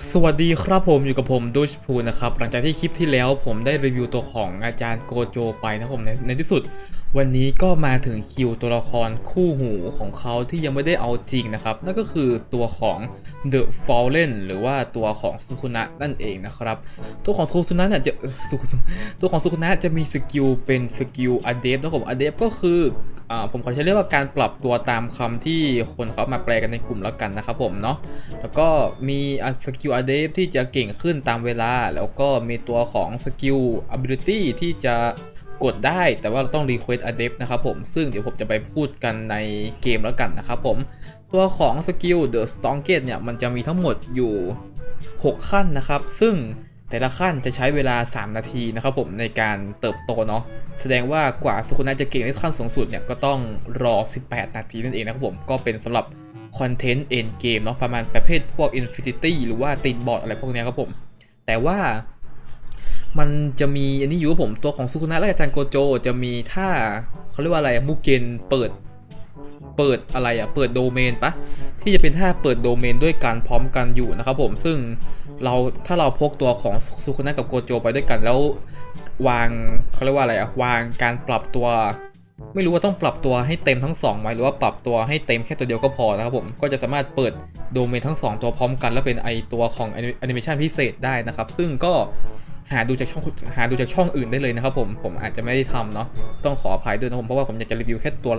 สวัสดีครับผมอยู่กับผมดูชพูนะครับหลังจากที่คลิปที่แล้วผมได้รีวิวตัวของอาจารย์โกโจไปนะครับผมในในที่สุด วันนี้ก็มาถึงคิวตัวละครคู่หูของเขาที่ยังไม่ได้เอาจริงนะครับ นั่นก็คือตัวของ The Fallen หรือว่าตัวของสุคุนะนั่นเองนะครับ ตัวของสุคุนะเนี่ยจะสุคุตัวของสุคุนะจะมีสกิลเป็นสกิลอเดฟนะครับผมอเดฟก็คืออ่าผมขอใช้เรียกว่าการปรับตัวตามคำที่คนเขามาแปลกันในกลุ่มแล้วกันนะครับผมเนาะแล้วก็มีสกิลอเดฟที่จะเก่งขึ้นตามเวลา แล้วก็มีตัวของสกิล ability ที่จะ กดได้แต่ว่าเราต้อง request a d e p นะครับผมซึ่งเดี๋ยวผมจะไปพูดกันในเกมแล้วกันนะครับผม ตัวของสกิล The Strongest เนี่ย มันจะมีทั้งหมดอยู่ 6 ขั้นนะครับ ซึ่งแต่ละขั้นจะใช้เวลา 3 นาทีนะครับผมในการเติบโตเนาะแสดงว่ากว่าสุคุนะจะเก่งในขั้นสูงสุดเนี่ยก็ต้องรอ 18 นาทีนั่นเองนะครับผมก็เป็นสำหรับคอนเทนต์เอ็นเกมเนาะประมาณประเภทพวก Infinity หรือว่าติดบอร์ดอะไรพวกนี้ครับผม แต่ว่า มันจะมีอันนี้อยู่ครับผมตัวของสุคุนะและอาจารย์โกโจ จะมีท่าเขาเรียกว่าอะไรมูเกนเปิดเปิดอะไรอะเปิดโดเมนปะที่จะเป็นท่าเปิดโดเมนด้วยกันพร้อมกันอยู่นะครับผมซึ่งเราถ้าเราพกตัวของสุคุนะกับโกโจไปด้วยกันแล้ว วางเขาเรียกว่าอะไรอะวางการปรับตัว ไม่รู้ว่าต้องปรับตัวให้เต็มทั้งสองไหมหรือว่าปรับตัวให้เต็มแค่ตัวเดียวก็พอนะครับผมก็จะสามารถเปิดโดเมนทั้งสองตัวพร้อมกัน แล้วเป็นไอตัวของแอนิเมชันพิเศษได้นะครับ ซึ่งก็ หาดูจากช่องหาดูจากช่องอื่นได้เลยนะครับผมผมอาจจะไม่ได้ทำเนาะต้องขออภัยด้วยนะผมเพราะว่าผมอยากจะรีวิวแค่ตัว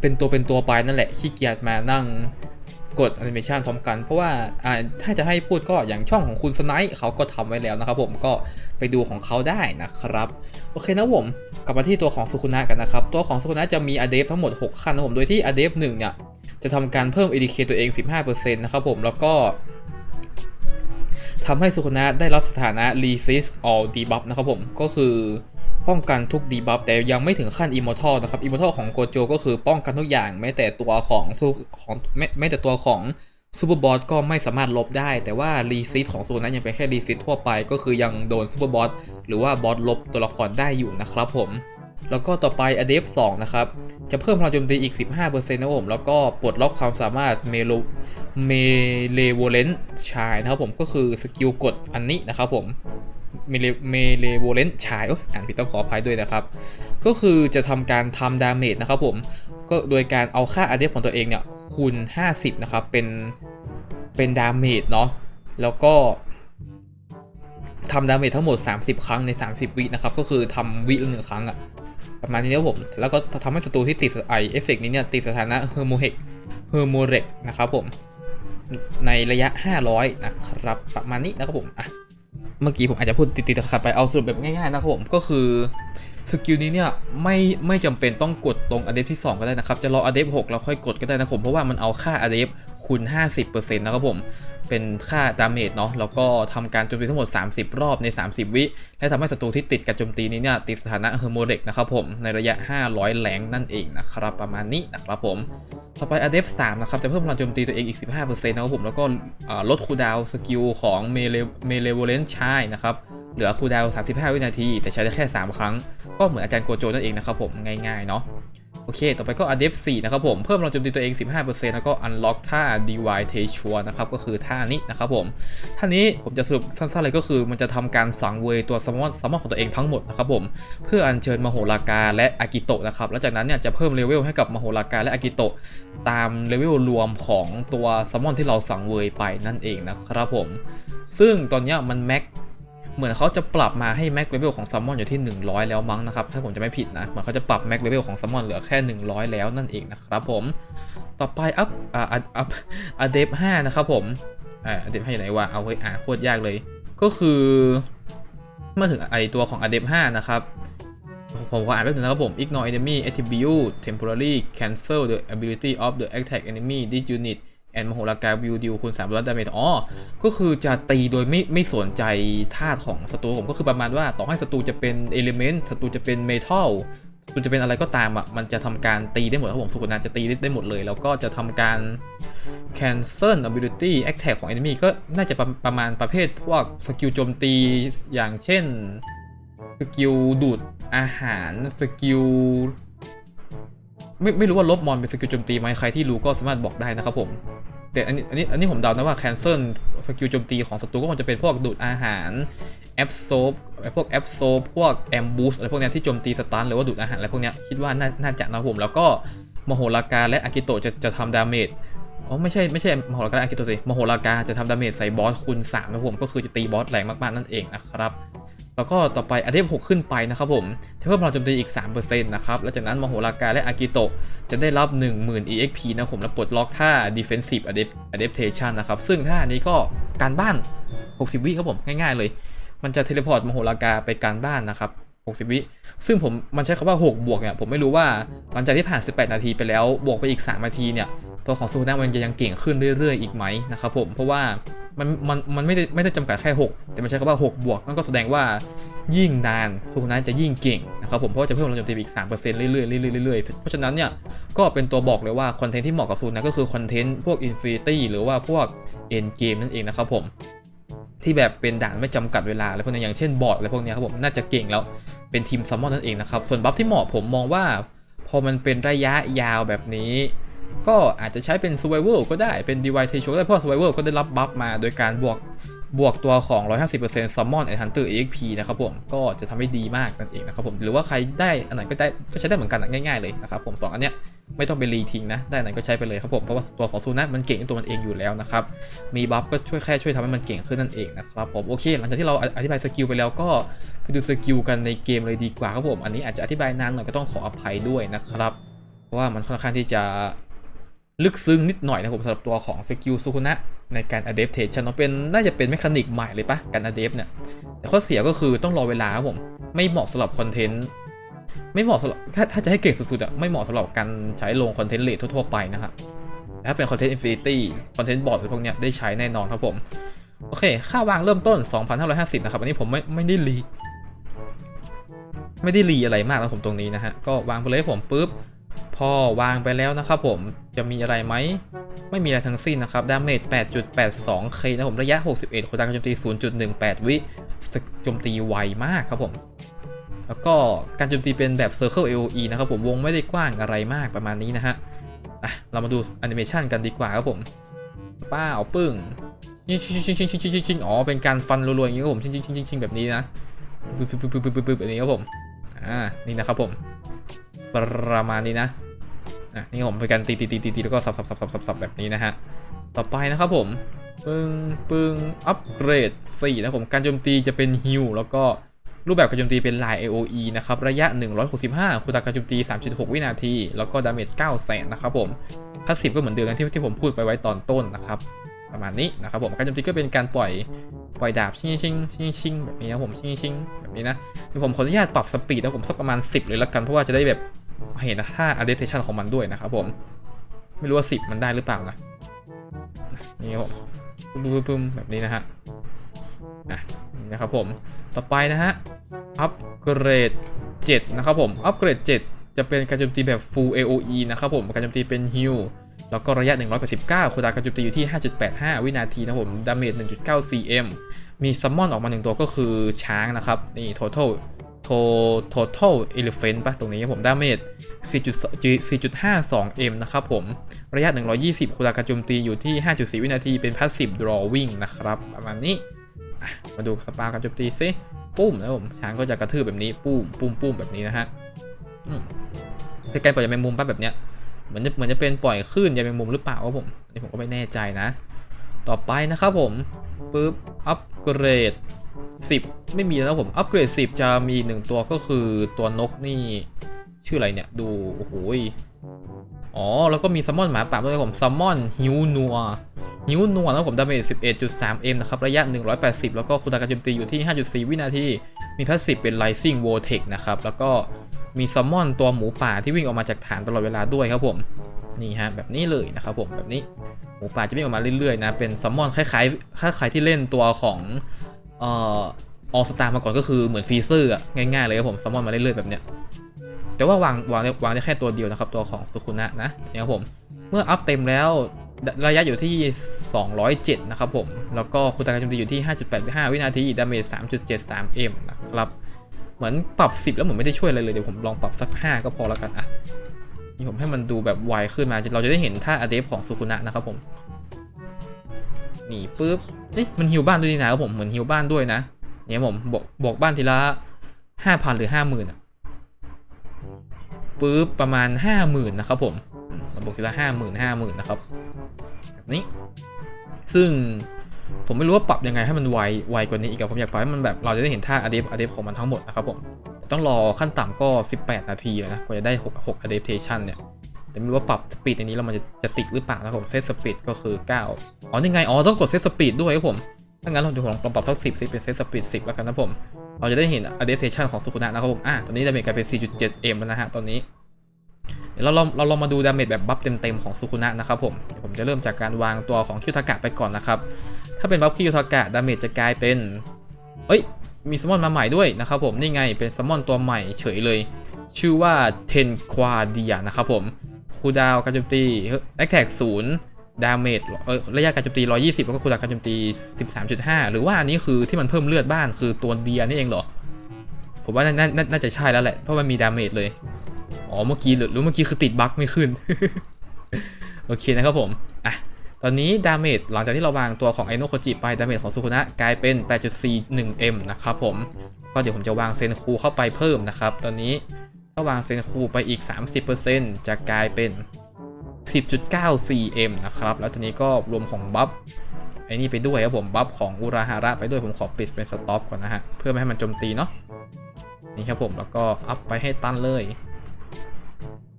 เป็นตัวเป็นตัวไปนั่นแหละขี้เกียจมานั่งกดแอนิเมชันพร้อมกันเพราะว่าถ้าจะให้พูดก็อย่างช่องของคุณสไนท์เขาก็ทำไว้แล้วนะครับผมก็ไปดูของเขาได้นะครับ โอเคนะผมกลับมาที่ตัวของสุคุนะกันนะครับ ตัวของสุคุนะจะมีอเดฟทั้งหมด 6 ขั้นนะผมโดยที่อเดฟหนึ่งเนี่ยจะทำการเพิ่ม ADK ตัวเอง 15%นะครับผมแล้วก็ ทำให้สุคนะได้รับสถานะ resist all debuff นะครับผม ก็คือป้องกันทุก debuff แต่ยังไม่ถึงขั้น immortal นะครับ immortal ของโกโจก็คือป้องกันทุกอย่างแม้แต่ตัวของซูของแม้แม้แต่ตัวของซูเปอร์บอสก็ไม่สามารถลบได้ แต่ว่ารีซิตของโซนนั้นยังเป็นแค่รีซิตทั่วไป ก็คือยังโดนซูเปอร์บอสหรือว่าบอสลบตัวละครได้อยู่นะครับผม แล้วก็ต่อไป a d e p 2นะครับ จะเพิ่มพลังโจมตีอีก 15%นะครับผมแล้วก็ปลดล็อกความสามารถเมโลเมเลโวเลนชายนะครับผมก็คือสกิลกดอันนี้นะครับผมเมเลเมเลโวเลนชายอ่านผิดต้องขออภัยด้วยนะครับ ก็คือจะทำการทำดาเมจนะครับผมก็โดยการเอาค่า a d e p ของตัวเองเนี่ยคูณ 50 นะครับ เป็นเป็นดาเมจเนาะแล้วก็ทำดาเมจทั้งหมด 30 ครั้งใน 30 วินะครับ ก็คือทำวิละหนึ่งครั้งอะ ประมาณนี้ครับผม แล้วก็ทำให้ศัตรูที่ติดไอเอฟเฟกนี้เนี่ยติดสถานะเฮอร์โมเฮกเฮอร์โมเรกนะครับผม ในระยะ 500 นะครับ ประมาณนี้นะครับผมอะเมื่อกี้ผมอาจจะพูดติดๆขัดไปเอาสรุปแบบง่ายๆนะครับผมก็คือ สกิลนี้เนี่ยไม่ไม่จำเป็นต้องกดตรงอเดฟที่ 2 ก็ได้นะครับ จะรออเดฟ6แล้วค่อยกดก็ได้นะครับผม เพราะว่ามันเอาค่าอเดฟคูณ 50%นะครับผม เป็นค่าดาเมจเนาะแล้วก็ทำการโจมตีทั้งหมด 30 รอบใน 30 วิ และทำให้ศัตรูที่ติดกับโจมตีนี้เนี่ยติดสถานะเฮอร์โมเรกนะครับผม ในระยะ 500 แหลงนั่นเองนะครับประมาณนี้นะครับผมต่อไปอเดฟ3นะครับจะเพิ่มพลังโจมตีตัวเองอีก 15%นะครับผมแล้วก็ลดคูดาวสกิลของเมเลเมเลโวเลนชายนะครับ เหลือคูลดาวน์35 วินาที แต่ใช้ได้แค่ 3 ครั้ง ก็เหมือนอาจารย์โกโจนั่นเองนะครับผมง่ายๆเนาะโอเค ต่อไปก็อเดฟ4นะครับผม เพิ่มพลังโจมตีตัวเอง 15%แล้วก็อันล็อกท่า DY t a s u r นะครับ ก็คือท่านี้นะครับผม ท่านี้ผมจะสรุปสั้นๆเลยก็คือ มันจะทำการสังเวยตัวซัมมอนซัมมอนของตัวเองทั้งหมดนะครับผม เพื่ออัญเชิญมโหรากาและอากิโตะนะครับ แล้วจากนั้นเนี่ยจะเพิ่มเลเวลให้กับมโหรากาและอากิโตะตามเลเวลรวมของตัวซัมมอนที่เราสังเวยไปนั่นเองนะครับผม ซึ่งตอนนี้มันแม็ก เหมือนเขาจะปรับมาให้แม็กเลเวลของซัมมอนอยู่ที่ 100 แล้วมั้งนะครับ ถ้าผมจะไม่ผิดนะ เหมือนเขาจะปรับแม็กเลเวลของซัมมอนเหลือแค่ 100 แล้วนั่นเองนะครับผม ต่อไปอัพอ่าอัพอเดฟ5นะครับผมอ่าอเดฟ5อยู่ไหนวะ เอาไว้อ่านโคตรยากเลย ก็คือเมื่อถึงไอตัวของ a d e p 5นะครับผมขออ่านแป๊บนึงนะครับผม ignore enemy attribute temporarily cancel the ability of the attack enemy this unit and มโหรากา will deal คูณ3 blood damage อ๋อ ก็คือจะตีโดยไม่ไม่สนใจธาตุของศัตรูผมก็คือประมาณว่าต่อให้ศัตรูจะเป็น element ศัตรูจะเป็น metal ศัตรูจะเป็นอะไรก็ตามอะมันจะทำการตีได้หมดครับผมสุกุนาจะตีได้หมดเลย แล้วก็จะทำการ cancel ability attack ของ enemy ก็น่าจะประประมาณประเภทพวกสกิลโจมตีอย่างเช่นสกิลดูดอาหารสกิล ไม่ไม่รู้ว่าลบมอนเป็นสกิลโจมตีไหมใครที่รู้ก็สามารถบอกได้นะครับผมแต่อันนี้อันนี้อันนี้ผมเดานะว่า cancel สกิลโจมตีของศัตรูก็คงจะเป็นพวกดูดอาหารแอปโซฟพวกแอปโซฟพวกแอมบูสอะไรพวกนี้ที่โจมตีสตันหรือว่าดูดอาหารอะไรพวกนี้คิดว่าน่านาจะนะผมแล้วก็มโหรากาและอากิโตะจะจะทำดาเมจอ๋อไม่ใช่ไม่ใช่มโหรากาและอากิโตะสิมโหรากาจะทำดาเมจใส่บอสคูณ3นะผมก็คือจะตีบอสแรงมากๆนั่นเองนะครับ แล้วก็ต่อไปอเทพ6ขึ้นไปนะครับผมจะเพิ่มพลังโจมตีอีก 3%นะครับ แล้วจากนั้นมโหรากาและอากิโตะจะได้รับ 10,000 EXP นะครับผม แล้วปลดล็อกท่า Defensive Adapt- Adaptation นะครับ ซึ่งท่านี้ก็การบ้าน 60 วิครับผม ง่ายๆเลย มันจะเทเลพอร์ตมโหรากาไปการบ้านนะครับ 60 วิ ซึ่งผมมันใช้คำว่า 6 บวกเนี่ย ผมไม่รู้ว่าหลังจากที่ผ่าน 18 นาทีไปแล้ว บวกไปอีก 3 นาทีเนี่ย ตัวของซูน่ามันจะยังเก่งขึ้นเรื่อยๆอีกไหมนะครับผมเพราะว่ามันมันมันไม่ได้ไม่ได้จำกัดแค่ 6 แต่มันใช้คำว่า 6 บวกนั่นก็แสดงว่ายิ่งนานซูน่าจะยิ่งเก่งนะครับผมเพราะจะเพิ่มพลังโจมตีอีก3%เรื่อยๆเรื่อยๆเรื่อยๆเพราะฉะนั้นเนี่ยก็เป็นตัวบอกเลยว่าคอนเทนต์ที่เหมาะกับซูน่าก็คือคอนเทนต์พวก Infinity หรือว่าพวก End Game นั่นเองนะครับผมที่แบบเป็นด่านไม่จำกัดเวลาอะไรพวกนี้อย่างเช่นบอร์ดอะไรพวกนี้ครับผมน่าจะเก่งแล้วเป็นทีมซัมมอนนั่นเองนะครับส่วนบัฟที่เหมาะผมมองว่า พอมันเป็นระยะยาวแบบนี้ ก็อาจจะใช้เป็น Survival ก็ได้เป็น Divine t a t i o ก็ได้เพราะ Survival ก็ได้รับบัฟมาโดยการบวกบวกตัวของ 150% Summon and Hunter EXP นะครับผม ก็จะทำให้ดีมากนั่นเองนะครับผม หรือว่าใครได้อันไหนก็ได้ก็ใช้ได้เหมือนกันง่าย ๆ เลยนะครับผมสองอันเนี้ยไม่ต้องไปรีทิ้งนะ ได้อันไหนก็ใช้ไปเลยครับผม เพราะว่าตัวของซูนะมันเก่งในตัวมันเองอยู่แล้วนะครับ มีบัฟก็ช่วยแค่ช่วยทำให้มันเก่งขึ้นนั่นเองนะครับผม โอเค หลังจากที่เราอธิบายสกิลไปแล้วก็ไปดูสกิลกันในเกมเลยดีกว่าครับผม อันนี้อาจจะอธิบายนานหน่อยก็ต้องขออภัยด้วยนะครับ เพราะว่ามันค่อนข้างที่จะ ลึกซึ้งนิดหน่อยนะครับผมสำหรับตัวของสกิลซูคุนะในการ adaptation เนอะเป็นน่าจะเป็นเมคานิกใหม่เลยปะการ adapt เนี่ยแต่ข้อเสียก็คือต้องรอเวลาครับผมไม่เหมาะสำหรับคอนเทนต์ไม่เหมาะสำหรับถ้าถ้าจะให้เก่งสุดๆอะไม่เหมาะสำหรับการใช้ลงคอนเทนต์เลททั่วๆไปนะครับถ้าเป็นคอนเทนต์อินฟินิตี้คอนเทนต์บอร์ดพวกเนี้ยได้ใช้แน่นอนครับผม โอเค ค่าวางเริ่มต้น 2,550 นะครับ อันนี้ผมไม่ไม่ได้รี ไม่ได้รีอะไรมากนะผมตรงนี้นะฮะ ก็วางไปเลยผมปุ๊บ พอวางไปแล้วนะครับผม จะมีอะไรไหม ไม่มีอะไรทั้งสิ้นนะครับดาเมจ 8.82 k นะผมระยะ 61โคตรการโจมตี 0.18 วิสโจมตีไวมากครับผม แล้วก็การโจมตีเป็นแบบ Circle AOE นะครับผมวงไม่ได้กว้างอะไรมากประมาณนี้นะฮะอะเรามาดูแอนิเมชันกันดีกว่าครับผมป้าเอาปึ้งชิงชิงชิงชิงชิงชิงชิงอ๋อเป็นการฟันรัวๆอย่างนี้ครับผมชิงชิงชิงชิงชิงแบบนี้นะปึ๊บปึ๊แบบนี้ครับผมอ่านี่นะครับผม ประมาณนี้นะ อะนี่ผมเป็นการตีตีตีตีตีแล้วก็สับสับสับสับสับสับแบบนี้นะฮะ ต่อไปนะครับผม ปึ้งปึ้งอัปเกรด4นะครับผมการโจมตีจะเป็นฮิลแล้วก็รูปแบบการโจมตีเป็นลาย AOE นะครับ ระยะ 165คูณการโจมตี 3.6 วินาที แล้วก็ดาเมจ9แสนนะครับผมพาสซีฟก็เหมือนเดิมนะที่ที่ผมพูดไปไว้ตอนต้นนะครับ ประมาณนี้นะครับผมการโจมตีก็เป็นการปล่อยปล่อยดาบชิงชิงชิงชิงแบบนี้นะผมชิงชิงแบบนี้นะเดี๋ยวผมขออนุญาตปรับสปีดนะผมสักประมาณ 10 เลยละกันเพราะว่าจะได้แบบ เห็นท่า adaptation ของมันด้วยนะครับผม ไม่รู้ว่า 10 มันได้หรือเปล่านะนี่ผมปึ้มปึ้มปึ้มแบบนี้นะฮะอะนะครับผมต่อไปนะฮะอัปเกรด 7 นะครับผมอัปเกรด 7 จะเป็นการโจมตีแบบ full AOE นะครับผมการโจมตีเป็น heal แล้วก็ระยะ 189คูณการโจมตีอยู่ที่ 5.85 วินาทีนะผมดาเมจ1.9 cm มีซัมมอนออกมาหนึ่งตัวก็คือช้างนะครับ นี่ total total elephant ปะตรงนี้ครับผมดาเมจ4.52 m นะครับผม ระยะ 120 คูณการโจมตีอยู่ที่ 5.4 วินาที เป็น passive drawing นะครับ ประมาณนี้ มาดูสปาการโจมตีซิปุ้มนะครับผม ช้างก็จะกระทืบแบบนี้ ปุ้ม ปุ้มปุ้มแบบนี้นะฮะอืมเป็นการปล่อยยาแมงมุมปะแบบเนี้ย เหมือนจะเหมือนจะเป็นปล่อยคลื่นยาแมงมุมหรือเปล่าครับผมอันนี้ผมก็ไม่แน่ใจนะ ต่อไปนะครับผมปุ๊บ อัปเกรด 10 ไม่มีแล้วผม อัปเกรด 10 จะมีหนึ่งตัวก็คือตัวนกนี่ ชื่ออะไรเนี่ย ดู โอ้โหอ๋อ แล้วก็มีซัมมอนหมาป่าด้วยครับผมซัมมอนฮิวนัวฮิวนัวแล้วผมดาเมจ 11.3m นะครับ ระยะ 180 แล้วก็คุณการโจมตีอยู่ที่ 5.4 วินาที มีพัสซีฟเป็น Rising Vortex นะครับ แล้วก็มีซัมมอนตัวหมูป่าที่วิ่งออกมาจากฐานตลอดเวลาด้วยครับผมนี่ฮะแบบนี้เลยนะครับผมแบบนี้หมูป่าจะวิ่งออกมาเรื่อยๆนะเป็นซัมมอนคล้ายๆคล้ายๆที่เล่นตัวของ เอ่อออสตาร์มาก่อนก็คือเหมือนฟรีเซอร์อะง่ายๆเลยครับผมซัมมอนมาเรื่อยๆแบบเนี้ยแต่ว่าวางวางได้วางได้แค่ตัวเดียวนะครับ ตัวของสุคุนะนะนี่ครับผมเมื่ออัพเต็มแล้วระยะอยู่ที่ 207 นะครับผม แล้วก็คุณตาการโจมตีอยู่ที่ 5.85 วินาที ดาเมจ 3.73m นะครับ เหมือนปรับ 10 แล้วเหมือนไม่ได้ช่วยอะไรเลย เดี๋ยวผมลองปรับสัก 5 ก็พอแล้วกันอะ นี่ผมให้มันดูแบบไวขึ้นมา เราจะได้เห็นท่าอเดฟของสุคุนะนะครับผม นี่ปุ๊บ เอ๊ะมันฮิวบ้านด้วยนี่นะครับผมเหมือนฮิวบ้านด้วยนะเนี่ยผมบอกบอกบ้านทีละห้าพันหรือห้าหมื่นอะปุ๊บประมาณห้าหมื่นนะครับผมมันบอกทีละห้าหมื่นห้าหมื่นนะครับนี้ซึ่งผมไม่รู้ว่าปรับยังไงให้มันไวไวกว่านี้อีกอะผมอยากปรับให้มันแบบเราจะได้เห็นท่าอเดฟอเดฟของมันทั้งหมดนะครับผมต่ต้องรอขั้นต่ำก็ 18 นาทีเลยนะกว่าจะได้ 6 6 adaptation เนี่ย แต่ไม่รู้ว่าปรับสปีดในนี้แล้วมันจะจะติดหรือเปล่านะครับผมเซตสปีดก็คือ 9 อ๋อนี่ไง อ๋อต้องกดเซตสปีดด้วยครับผม ถ้างั้นเราจะลองปรับสัก 10สิเป็นเซตสปีด10 แล้วกันนะผม เราจะได้เห็น adaptation ของสุขุนะนะครับผม อะตอนนี้ดาเมจกลายเป็น 4.7m แล้วนะฮะตอนนี้ เดี๋ยวเราลองเราลองมาดูดาเมจแบบบัฟเต็มๆของสุขุนะนะครับผมเดี๋ยวผมจะเริ่มจากการวางตัวของคิวทากะไปก่อนนะครับ ถ้าเป็นบัฟคิวทากะดาเมจจะกลายเป็น เอ้ย มีซัมมอนมาใหม่ด้วยนะครับผม นี่ไง เป็นซัมมอนตัวใหม่เฉยเลย ชื่อว่าเทนควาเดียนะครับผม คูดาวการโจมตีแอคแท็กศูนย์ดาเมจระยะการโจมตี 120 แล้วก็คูดาวการโจมตี 13.5 หรือว่าอันนี้คือที่มันเพิ่มเลือดบ้านคือตัวเดียนี่เองเหรอ ผมว่าน,น,น,น่าจะใช่แล้วแหละ เพราะมันมีดาเมจเลย อ๋อ เมื่อกี้หรือหรือเมื่อกี้คือติดบั๊กไม่ขึ้น โอเคนะครับผม อะ ตอนนี้ดาเมจหลังจากที่เราวางตัวของไอโนโคจิไป ดาเมจของสุคุนะกลายเป็น 8.41m นะครับผม ก็เดี๋ยวผมจะวางเซนคูเข้าไปเพิ่มนะครับ ตอนนี้ ถ้าวางเซนคูไปอีก 30%จะกลายเป็น 10.94m นะครับ แล้วตอนนี้ก็รวมของบัฟไอ้นี่ไปด้วยครับผม บัฟของอุราฮาระไปด้วยผมขอปิดเป็นสต็อปก่อนนะฮะ เพื่อไม่ให้มันโจมตีเนาะนี่ครับผมแล้วก็อัพไปให้ตันเลย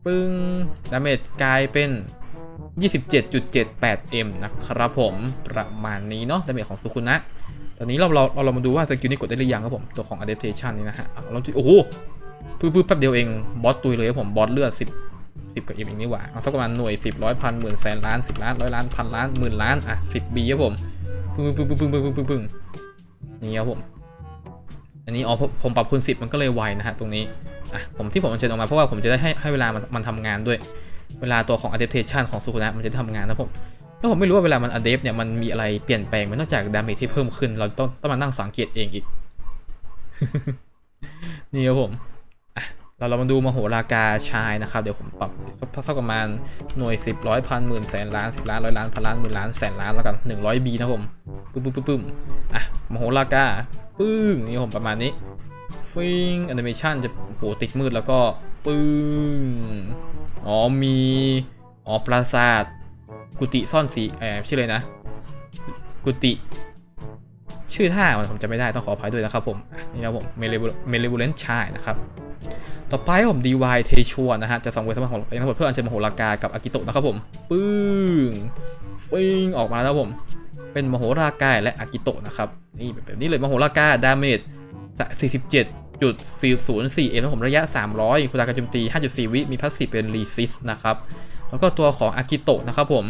ปึ้งดาเมจกลายเป็น 27.78m นะครับผมประมาณนี้เนาะดาเมจของสุคุนะตอนนี้เราเราเราเรามาดูว่าสกิลนี้กดได้หรือยังครับผม ตัวของ adaptation นี่นะฮะเราโอ้โห ปึ๊บปึ๊บแป๊บเดียวเองบอสตุยเลยครับผมบอสเลือด10 10กับเอ็มอีกนี่หว่าเอาสักประมาณหน่วย10ร้อยพันหมื่นแสนล้าน10ล้านร้อยล้านพันล้านหมื่นล้านอะ10บีครับผมปึ้งปึ้งปึ้งปึ้งปึ้งปึ้งปึ้งปึ้งนี่ครับผม อันนี้อ๋อผมปรับคูณ10มันก็เลยไวนะฮะตรงนี้อะผมที่ผมอัญเชิญออกมาเพราะว่าผมจะได้ให้ให้เวลามันมันทำงานด้วย เวลาตัวของ adaptation ของสุขุนะมันจะทำงานนะผมแล้วผมไม่รู้ว่าเวลามัน adapt เนี่ยมันมีอะไรเปลี่ยนแปลงไหมนอกจากดาเมจที่เพิ่มขึ้น เราต้องต้องมานั่งสังเกตเองอีกนี่ครับผม เราเรามาดูมโหรากาชายนะครับ เดี๋ยวผมปรับสักประมาณหน่วย 10ร้อยพันหมื่นแสนล้าน10ล้านร้อยล้านพันล้านหมื่นล้านแสนล้านแล้วกัน100 B นะผมปึ้มปึ้มปึ้มปึ้มอะมโหรากาปึ้งนี่ผมประมาณนี้ฟิงแอนิเมชันจะโหติดมืดแล้วก็ปึ้งอ๋อมีอ๋อปราสาทกุฏิซ่อนสีเออชื่อเลยนะ กุฏิชื่อท่ามันผมจะไม่ได้ต้องขออภัยด้วยนะครับผมนี่นะผมเมเลเมเลบูเลนชายนะครับ ต่อไปผม DY เทชัวนะฮะ จะส่งเวทสมบัติของเองทั้งหมดเพื่ออัญเชิญมโหรากากับอากิโตะนะครับผม ปึ้ง ฟิง ออกมาแล้วครับผม เป็นมโหรากาและอากิโตะนะครับ นี่แบบนี้เลยมโหรากาดาเมจ47.404เอ็มผมระยะ 300คุณดาการโจมตี 5.4 วิ มีพัสซีฟเป็นรีซิสนะครับ แล้วก็ตัวของอากิโตะนะครับผม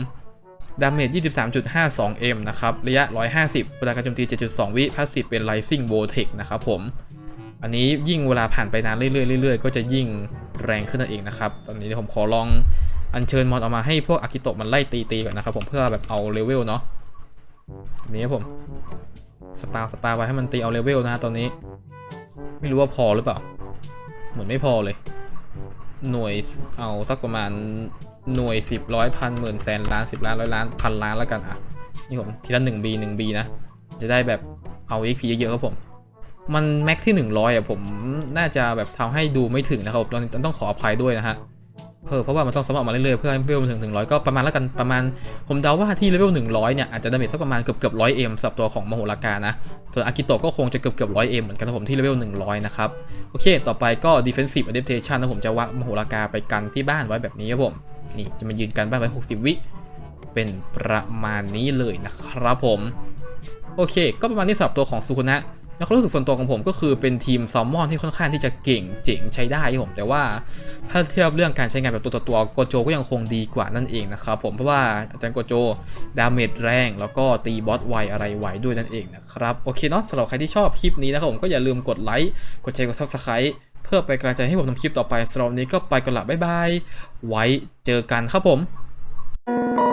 ดาเมจ 23.52m นะครับ ระยะ 150เวลาการโจมตี 7.2 วิพาสซีฟเป็น Rising Vortex นะครับผม อันนี้ยิ่งเวลาผ่านไปนานเรื่อยๆเรื่อยๆก็จะยิ่งแรงขึ้นนั่นเองนะครับ ตอนนี้ผมขอลองอัญเชิญมอนออกมาให้พวกอากิโตะมันไล่ตีๆก่อนนะครับผมเพื่อแบบเอาเลเวลเนาะแบบนี้ครับผมสปาสปาไว้ให้มันตีเอาเลเวลนะฮะตอนนี้ ไม่รู้ว่าพอหรือเปล่า เหมือนไม่พอเลย หน่วยเอาสักประมาณหน่วย10ร้อยพันหมื่นแสนล้าน10ล้านร้อยล้านพันล้านแล้วกันอะนี่ผมทีละ 1B 1B นะ จะได้แบบเอา XP เยอะๆครับผม มันแม็กที่ 100อะผมน่าจะแบบทำให้ดูไม่ถึงนะครับตอนนี้ต้องขออภัยด้วยนะฮะเพิ่เพราะว่ามันต้องสมัครมาเรื่อยๆเพื่อให้เลเวลมันถึง 100 ก็ประมาณแล้วกันประมาณ ผมเดาว่าที่เลเวล100 เนี่ยอาจจะดาเมจสักประมาณเกือบเกือบร้อยเอ็มสำหรับตัวของมโหรากานะ ส่วนอากิโตะก็คงจะเกือบเกือบร้อยเอ็มเหมือนกันครับผมที่เลเวล100 นะครับ โอเค ต่อไปก็ defensive adaptation นะผมจะวางมโหรากาไปกันที่บ้านไว้แบบนี้ครับผมนี่จะมายืนกันบ้านไว้ 60 วิเป็นประมาณนี้เลยนะครับผม โอเค ก็ประมาณนี้สำหรับตัวของสุคุนะ แล้วความรู้สึกส่วนตัวของผมก็คือเป็นทีมซอมมอนที่ค่อนข้างที่จะเก่งเจ๋งใช้ได้ครับผม แต่ว่าถ้าเทียบเรื่องการใช้งานแบบตัวต่อตัวโกโจก็ยังคงดีกว่านั่นเองนะครับผมเพราะว่าอาจารย์โกโจดาเมจแรงแล้วก็ตีบอสไวอะไรไวด้วยนั่นเองนะครับโอเคเนาะสำหรับใครที่ชอบคลิปนี้นะครับผมก็อย่าลืมกดไลค์กดแชร์กด subscribe เพื่อเป็นกำลังใจให้ผมทำคลิปต่อไปสำหรับนนี้ก็ไปกันละบ๊ายบายไว้เจอกันครับผม